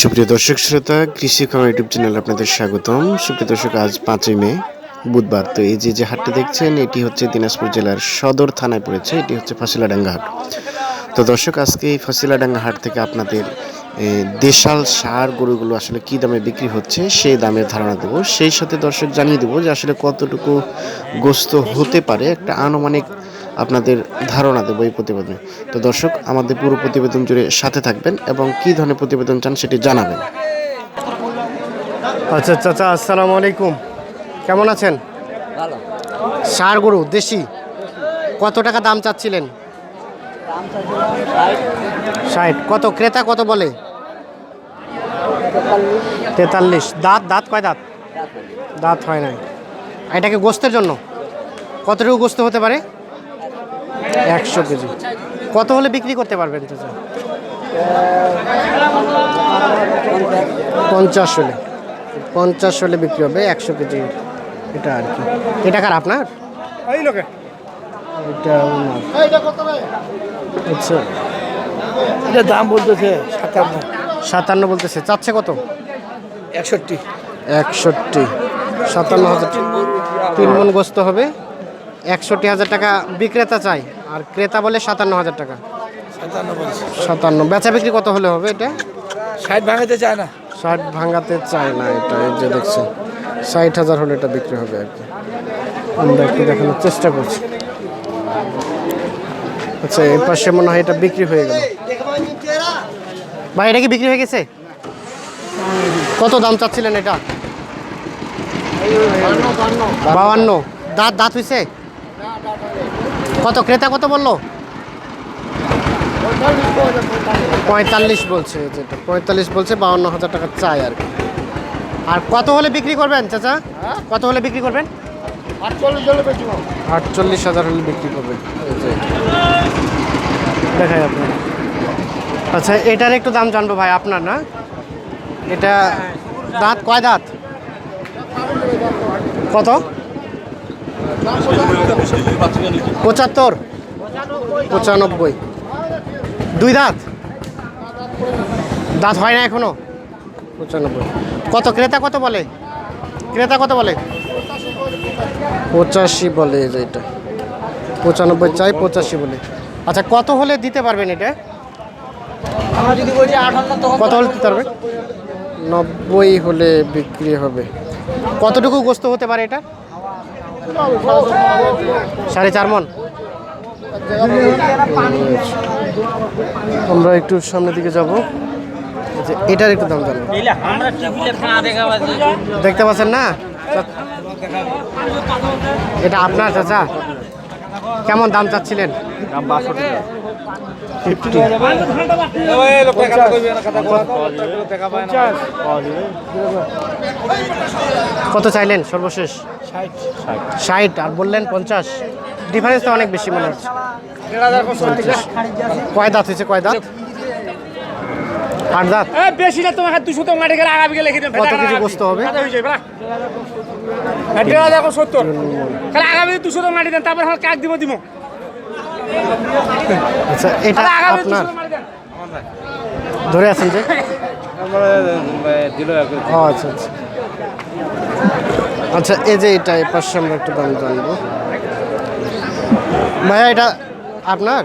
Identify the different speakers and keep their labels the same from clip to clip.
Speaker 1: সুপ্রিয় দর্শক শ্রোতা, কৃষি খবর ইউটিউব চ্যানেলে আপনাদের স্বাগতম। সুপ্রিয় দর্শক, আজ পাঁচই মে, বুধবার। তো এই যে যে হাটটি দেখছেন, এটি হচ্ছে দিনাজপুর জেলার সদর থানায় পড়েছে, এটি হচ্ছে ফাঁসিলাডাঙ্গা হাট। তো দর্শক, আজকে এই ফাঁসিলাডাঙ্গা হাট থেকে আপনাদের দেশাল সার গরুগুলো আসলে কি দামে বিক্রি হচ্ছে, সেই দামের ধারণা দেবো। সেই সাথে দর্শক জানিয়ে দেবো যে আসলে কতটুকু গোস্ত হতে পারে, একটা আনুমানিক আপনাদের ধারণা দেবো এই প্রতিবেদনে। তো দর্শক আমাদের পুরো প্রতিবেদন জুড়ে সাথে থাকবেন এবং কি ধরনের প্রতিবেদন চান সেটি জানাবেন।
Speaker 2: আচ্ছা চাচা আসসালামু আলাইকুম। কেমন আছেন?
Speaker 3: ভালো।
Speaker 2: সার গরু দেশি। কত টাকা দাম চাচ্ছিলেন? ষাট। কত? ক্রেতা কত বলে? তেতাল্লিশ। দাঁত? দাঁত কয় দাঁত? দাঁত হয় নাই। এটাকে গোস্তের জন্য? কতটুকু গোস্ত হতে পারে? একশো কেজি। কত হলে বিক্রি করতে পারবেন চাচা? পঞ্চাশ হলে। পঞ্চাশ হলে বিক্রি হবে একশো কেজি এটা আর কি। এটা কার আপনার? এটা আচ্ছা।
Speaker 3: এটা দাম বলতেছে সাতান্ন।
Speaker 2: সাতান্ন বলতেছে। চাচ্ছে কত?
Speaker 3: একষট্টি।
Speaker 2: একষট্টি। সাতান্ন হাজার। তিন মন গোস্ত হবে। একষট্টি হাজার টাকা বিক্রেতা চাই। আর ক্রেতা বলে সাতান্ন হাজার টাকা।
Speaker 3: সাতান্ন
Speaker 2: বেচা বিক্রি কত হলে হবে এটা?
Speaker 3: ষাট ভাঙাতে চায় না।
Speaker 2: ষাট ভাঙাতে চায় না এটা এই যে দেখছেন ষাট হাজার হলে এটা বিক্রি হবে আর কি। আমরা একটু দেখানোর চেষ্টা করছি। আচ্ছা এর পাশে মনে হয় এটা বিক্রি হয়ে গেল। ভাই এটা কি বিক্রি হয়ে গেছে? কত দাম চাচ্ছিলেন এটা? বাউান্ন। দাঁত দাঁত হয়েছে কত ক্রেতা কত বলল? পঁয়তাল্লিশ বলছে যেটা পঁয়তাল্লিশ বলছে বাউন্ন হাজার টাকা চাই আর কি। আর কত হলে বিক্রি করবেন চাচা? কত হলে বিক্রি করবেন? আটচল্লিশ হাজার হলে বিক্রি করবেন। দেখাই আপনার আচ্ছা এটার একটু দাম জানব ভাই আপনার না? এটা দাঁত কয় দাঁত? কত? পঁচাত্তর। পঁচানব্বই। দুই দাঁত? দাঁত হয় না এখনও? পঁচানব্বই। কত? ক্রেতা কত বলে? ক্রেতা কত বলে? পঁচাশি বলে এটা। পঁচানব্বই চাই পঁচাশি বলে। আচ্ছা কত হলে দিতে পারবেন এটা? কত হলে দিতে পারবেন? নব্বই হলে বিক্রি হবে। কতটুকু গোস্ত হতে পারে এটা? সাড়ে চার মন। আমরা একটু সামনের দিকে যাব। এটার একটু দাম
Speaker 3: পাচ্ছি
Speaker 2: দেখতে পাচ্ছেন না? এটা আপনার চাচা। কেমন দাম চাচ্ছিলেন? কত চাইলেন সর্বশেষ? ষাট। আর বললেন পঞ্চাশ। ডিফারেন্স তো অনেক বেশি মনে হচ্ছে। কয় দাঁত হয়েছে কয় দাঁত? আট দাঁত।
Speaker 4: বেশি না তোমাকে দুশো তো মাটি গেলে আগামী গেলে লিখে
Speaker 2: কত কেজি গোস্ত হবে?
Speaker 4: দেড় হাজার সত্তর। খালি আগামী দুশো তো মাটি দেন তারপর হল কাক দিব দিব।
Speaker 2: আচ্ছা এটা আপনার
Speaker 4: দুশো মাটি দেন।
Speaker 2: ধরে আছেন যে? ও আচ্ছা আচ্ছা। আচ্ছা এই যে এটা এই পাশে আমরা একটু দাম জানব। ভাইয়া, এটা আপনার?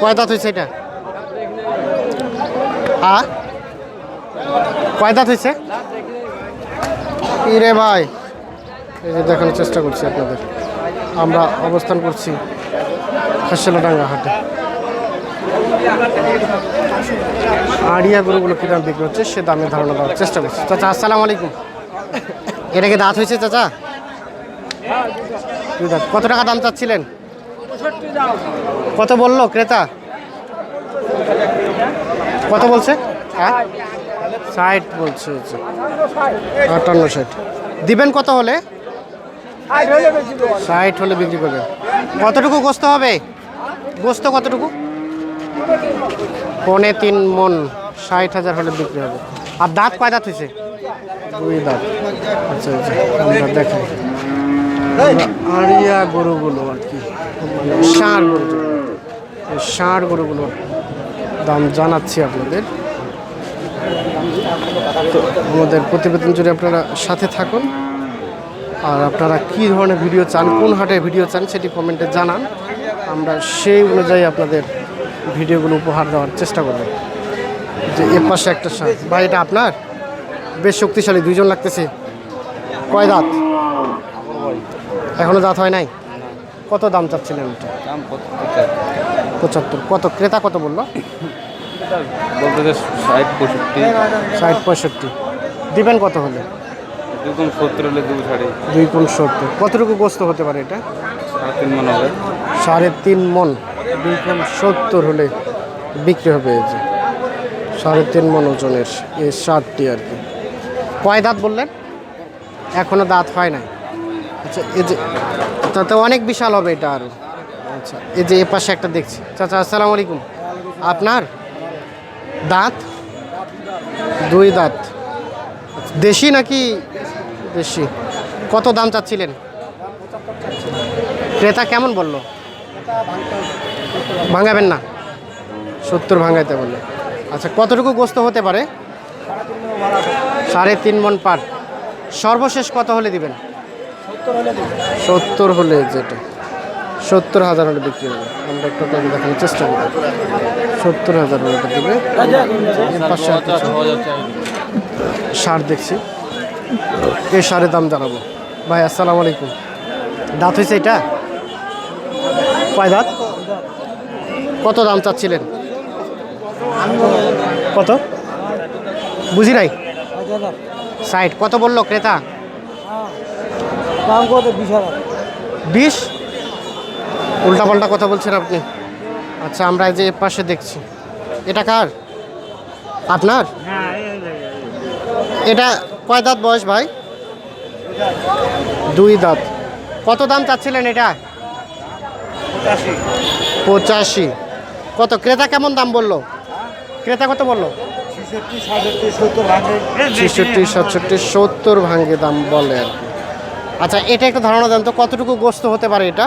Speaker 2: কয় দাঁত হয়েছে এটা? আ? কয় দাঁত হয়েছে? ইরে ভাই, এই যে দেখানোর চেষ্টা করছি আপনাদের। আমরা অবস্থান করছি হাসিলাডাঙ্গা হাটে। আড়িয়া গরুগুলো কী দাম বিক্রি হচ্ছে, সে দামে ধারণা দেওয়ার চেষ্টা করছি। চাচা, আসসালামু আলাইকুম। এটা কি দাঁত হয়েছে চাচা? কত টাকা দাম চাচ্ছিলেন? কত বলল ক্রেতা? কত বলছে? হ্যাঁ? ষাট বলছে। আটান্ন ষাট। দিবেন কত হলে? ষাট হলে বিক্রি করবেন কতটুকু গোস্ত হবে? গোস্ত কতটুকু? পনে তিন মন ষাট হাজার হলে বিক্রি হবে। আর দাঁত কয় দাঁত হয়েছে? আচ্ছা আচ্ছা আমরা আড়িয়া গরুগুলো আর কি। ষাঁড় গরু ষাঁড় গরুগুলোর দাম জানাচ্ছি আপনাদের। আমাদের প্রতিবেদন জুড়ে আপনারা সাথে থাকুন। আর আপনারা কী ধরনের ভিডিও চান, কোন হাটে ভিডিও চান সেটি কমেন্টে জানান। আমরা সেই অনুযায়ী আপনাদের ভিডিওগুলো উপহার দেওয়ার চেষ্টা করব। যে এর পাশে একটা সার। ভাই, এটা আপনার? শক্তিশালী দুইজন লাগতেছে। কয় দাঁত? এখনও দাঁত হয় নাই? কত দাম চাচ্ছিলেন পঁচাত্তর। কত? ক্রেতা কত বলল?
Speaker 5: বলতে ষাট পঁয়ষট্টি।
Speaker 2: ষাট পঁয়ষট্টি। দিবেন কত হলে?
Speaker 5: এরকম সত্তর হলে দু সাড়ে
Speaker 2: দুই কোন সত্তর। কতটুকু গোস্ত হতে পারে এটা?
Speaker 5: সাড়ে তিন মনে হবে।
Speaker 2: সাড়ে তিন মন। দুই কোন সত্তর হলে বিক্রি হবে এই যে। সাড়ে তিন মন ওজনের এই ষাটটি আর কি। কয় দাঁত বললেন? এখনও দাঁত হয় নাই। আচ্ছা এই যে, তাতে অনেক বিশাল হবে এটা আরও আচ্ছা এই যে এ পাশে একটা দেখছি। চাচা, আসসালামু আলাইকুম। আপনার দাঁত? দুই দাঁত। দেশি নাকি দেশি? কত দাম চাচ্ছিলেন? ক্রেতা কেমন বলল? ভাঙাবেন না। সত্তর ভাঙাইতে বলল। আচ্ছা কতটুকু গোস্ত হতে পারে? সাড়ে তিন মন পার। সর্বশেষ কত হলে দিবেন? সত্তর হলে যেটা। সত্তর হাজার হলে বিক্রি হবে। আমরা একটু আপনাকে দেখানোর চেষ্টা করি। সত্তর হাজার হলে দেবে সার দেখছি। এই সারের দাম জানাব। ভাই, আসসালামু আলাইকুম। দাঁত হয়েছে এটা? কয় দাঁত? কত দাম চাচ্ছিলেন? কত? বুঝি নাই? ষাট। কত বলল ক্রেতা?
Speaker 3: দাম কত? বিশ হাজার।
Speaker 2: বিশ? উল্টা পাল্টা কথা বলছেন আপনি। আচ্ছা আমরা এই যে পাশে দেখছি। এটা কার? আপনার? এটা কয় দাঁত বয়স ভাই? দুই দাঁত। কত দাম চাচ্ছিলেন এটা? পঁচাশি। কত? ক্রেতা কেমন দাম বলল? ক্রেতা কত বলল? ছেষট্টি সাতষট্টি সত্তর ভাঙ্গে দাম বলে আর কি। আচ্ছা এটা একটা ধারণা দেন তো কতটুকু গোস্ত হতে পারে এটা?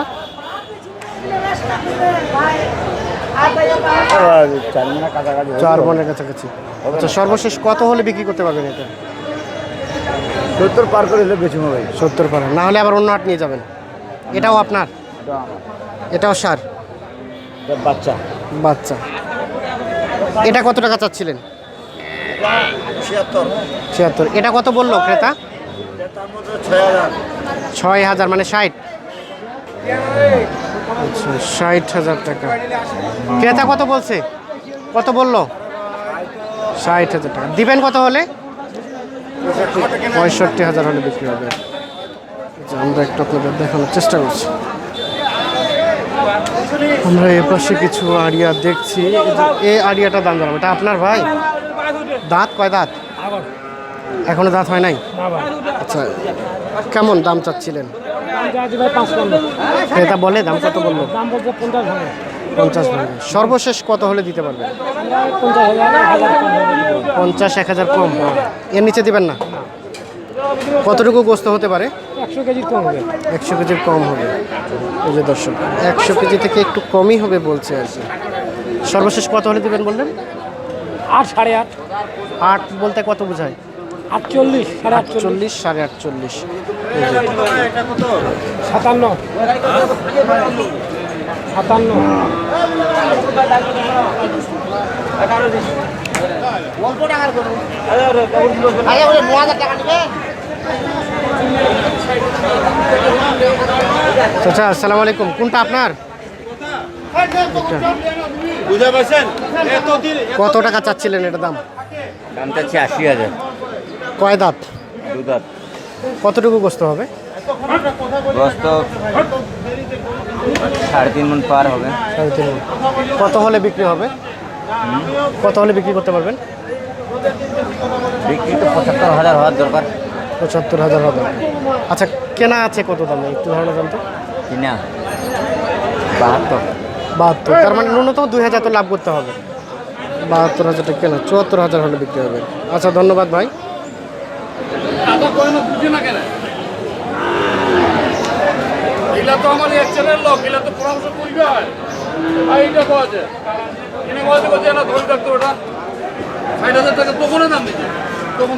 Speaker 2: চার মনের কাছাকাছি। আচ্ছা সর্বশেষ কত হলে বিক্রি করতে পারবেন এটা?
Speaker 3: সত্তর পার করে হলে বেশি হবে
Speaker 2: সত্তর পারে। না হলে আবার অন্য হাট নিয়ে যাবেন। এটাও আপনার? এটাও সার?
Speaker 3: বাচ্চা।
Speaker 2: বাচ্চা। এটা কত টাকা চাচ্ছিলেন?
Speaker 3: ছিয়াত্তর।
Speaker 2: এটা কত বলল ক্রেতা?
Speaker 3: ছয় হাজার
Speaker 2: মানে ষাট। আচ্ছা ষাট হাজার টাকা। ক্রেতা কত বলছে? কত বলল? ষাট হাজার টাকা। দিবেন কত হলে? পঁয়ষট্টি হাজার হলে বিক্রি হবে। আচ্ছা, আমরা একটু আপনাদের দেখানোর চেষ্টা করছি। আমরা এ পাশে কিছু আড়িয়া দেখছি। এই আড়িয়াটা দাম জানাব এটা আপনার ভাই? দাঁত? কয় দাঁত? এখনও দাঁত হয় নাই? আচ্ছা কেমন দাম চাচ্ছিলেন? ক্রেতা বলে দাম কত বলল?
Speaker 4: পঞ্চাশ ভাঙে।
Speaker 2: সর্বশেষ কত হলে দিতে পারবেন?
Speaker 4: পঞ্চাশ
Speaker 2: এক হাজার কম এর নিচে দিবেন না? কতটুকু গোস্ত হতে পারে?
Speaker 4: একশো কেজির কম হবে।
Speaker 2: একশো কেজির কম হবে। এই যে দর্শক একশো কেজি থেকে একটু কমই হবে বলছে আর কি। সর্বশেষ কত হলে দিবেন বললেন?
Speaker 4: আট সাড়ে আট।
Speaker 2: আট বলতে কত বোঝায়?
Speaker 4: আটচল্লিশ সাড়ে আটচল্লিশ।
Speaker 2: চল্লিশ সাড়ে আটচল্লিশ।
Speaker 4: সাতান্ন। সাতান্ন।
Speaker 2: চাচা আসসালামু আলাইকুম। কোনটা আপনার? কত টাকা চাচ্ছিলেন এটা দাম?
Speaker 5: দাম চাচ্ছি আশি হাজার।
Speaker 2: কয় দাঁত?
Speaker 5: দু দাঁত।
Speaker 2: কতটুকু গোস্ত হবে?
Speaker 5: বস্ত সাড়ে তিন মন পার হবে।
Speaker 2: সাড়ে তিন মণ। কত হলে বিক্রি হবে? কত হলে বিক্রি করতে পারবেন?
Speaker 5: বিক্রি তো পঁচাত্তর হাজার হওয়ার দরকার।
Speaker 2: পঁচাত্তর হাজার হবে। আচ্ছা কেনা আছে কত দামে? একটু ধারণা জান তো।
Speaker 5: কিনা বাহাত্তর।
Speaker 2: বাহাত্তর। তার মানে ন্যূনতম দুই হাজার তো লাভ করতে হবে। বাহাত্তর হাজার টাকা কেনা চুয়াত্তর হাজার হলে বিক্রি হবে। আচ্ছা ধন্যবাদ ভাই।
Speaker 4: এগুলা তো আমার এক লোক এগুলা তো পরামর্শ করবে আর এইটা পাওয়া যায়। এনে বলতে বলছে না ধরে থাকতো ওটা ষাট হাজার টাকা দাম দিচ্ছে কখন